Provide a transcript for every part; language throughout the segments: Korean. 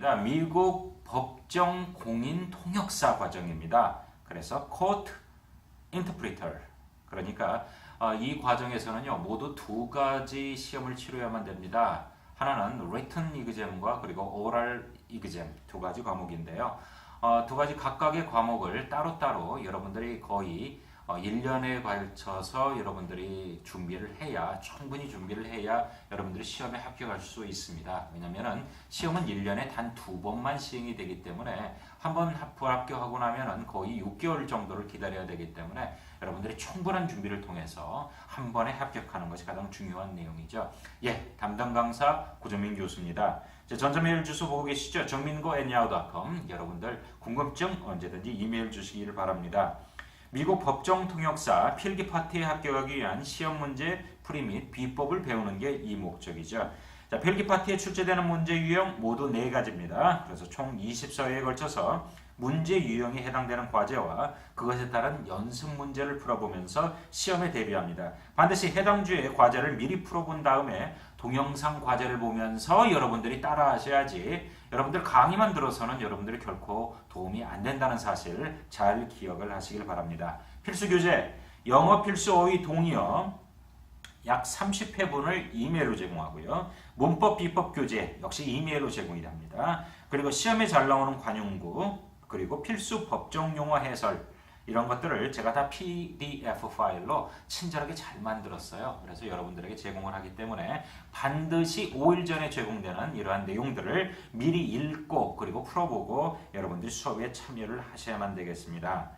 미국 법정 공인 통역사 과정입니다. 그래서 Court Interpreter. 그러니까 어, 이 과정에서는요 모두 두 가지 시험을 치러야만 됩니다. 하나는 Written Exam과 그리고 Oral Exam 두 가지 과목인데요. 어, 두 가지 각각의 과목을 따로따로 여러분들이 거의 어, 1년에 걸쳐서 여러분들이 준비를 해야 충분히 준비를 해야 여러분들이 시험에 합격할 수 있습니다. 왜냐면은 시험은 1년에 단 두 번만 시행이 되기 때문에 한번 불합격하고 나면은 거의 6개월 정도를 기다려야 되기 때문에 여러분들이 충분한 준비를 통해서 한 번에 합격하는 것이 가장 중요한 내용이죠. 예, 담당 강사 고정민 교수입니다. 자, 전자메일 주소 보고 계시죠? 정민고 anyhow.com 여러분들 궁금증 언제든지 이메일 주시기를 바랍니다. 미국 법정 통역사 필기 파트에 합격하기 위한 시험 문제 풀이 및 비법을 배우는 게 이 목적이죠. 자, 필기 파트에 출제되는 문제 유형 모두 네 가지입니다. 그래서 총 20서회에 걸쳐서 문제 유형에 해당되는 과제와 그것에 따른 연습 문제를 풀어보면서 시험에 대비합니다. 반드시 해당 주의 과제를 미리 풀어본 다음에 동영상 과제를 보면서 여러분들이 따라하셔야지 여러분들 강의만 들어서는 여러분들이 결코 도움이 안 된다는 사실 잘 기억을 하시길 바랍니다. 필수 교재 영어 필수 어휘 동의어 약 30회분을 이메일로 제공하고요. 문법 비법 교재 역시 이메일로 제공이 됩니다. 그리고 시험에 잘 나오는 관용구 그리고 필수 법정 용어 해설 이런 것들을 제가 다 PDF 파일로 친절하게 잘 만들었어요. 그래서 여러분들에게 제공을 하기 때문에 반드시 5일 전에 제공되는 이러한 내용들을 미리 읽고 그리고 풀어보고 여러분들이 수업에 참여를 하셔야만 되겠습니다.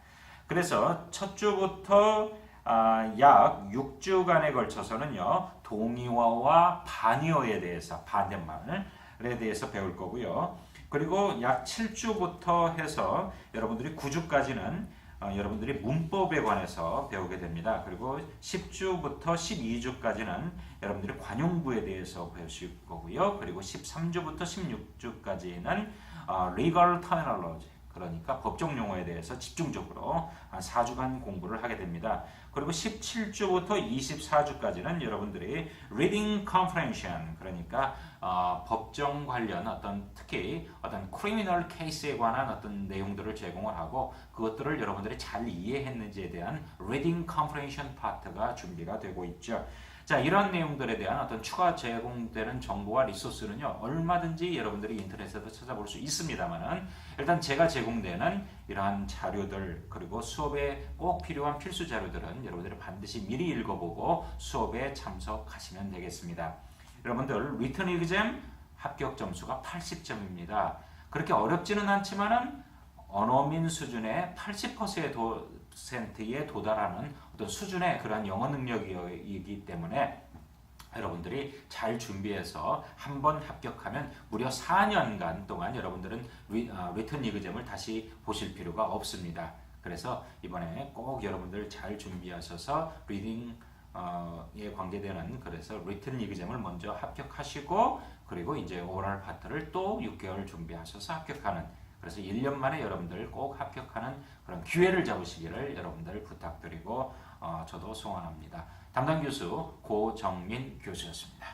그래서 첫 주부터 아, 약 6주간에 걸쳐서는요 동의어와 반의어에 대해서 반대말에 대해서 배울 거고요. 그리고 약 7주부터 해서 여러분들이 9주까지는 어, 여러분들이 문법에 관해서 배우게 됩니다. 그리고 10주부터 12주까지는 여러분들이 관용구에 대해서 배우실 거고요. 그리고 13주부터 16주까지는 어, legal terminology 그러니까 법정 용어에 대해서 집중적으로 한 4주간 공부를 하게 됩니다. 그리고 17주부터 24주까지는 여러분들이 reading comprehension 그러니까 어, 법정 관련 어떤 특히 어떤 크리미널 케이스에 관한 어떤 내용들을 제공을 하고 그것들을 여러분들이 잘 이해했는지에 대한 reading comprehension 파트가 준비가 되고 있죠. 자, 이런 내용들에 대한 어떤 추가 제공되는 정보와 리소스는요, 얼마든지 여러분들이 인터넷에서 찾아볼 수 있습니다만은, 일단 제가 제공되는 이러한 자료들, 그리고 수업에 꼭 필요한 필수 자료들은 여러분들이 반드시 미리 읽어보고 수업에 참석하시면 되겠습니다. 여러분들, 리턴 이그잼 합격 점수가 80점입니다. 그렇게 어렵지는 않지만은, 언어민 수준의 80%에 도 달하는 어떤 수준의 그러한 영어 능력이기 때문에 여러분들이 잘 준비해서 한 번 합격하면 무려 4년간 동안 여러분들은 리, 어, 리턴 리그점을 다시 보실 필요가 없습니다. 그래서 이번에 꼭 여러분들 잘 준비하셔서 리딩 에 관계되는 그래서 리튼 리그점을 먼저 합격하시고 그리고 이제 오랄 파트를 또 6개월 준비하셔서 합격하는 그래서 1년 만에 여러분들 꼭 합격하는 그런 기회를 잡으시기를 여러분들 부탁드리고 어, 저도 소원합니다. 담당 교수 고정민 교수였습니다.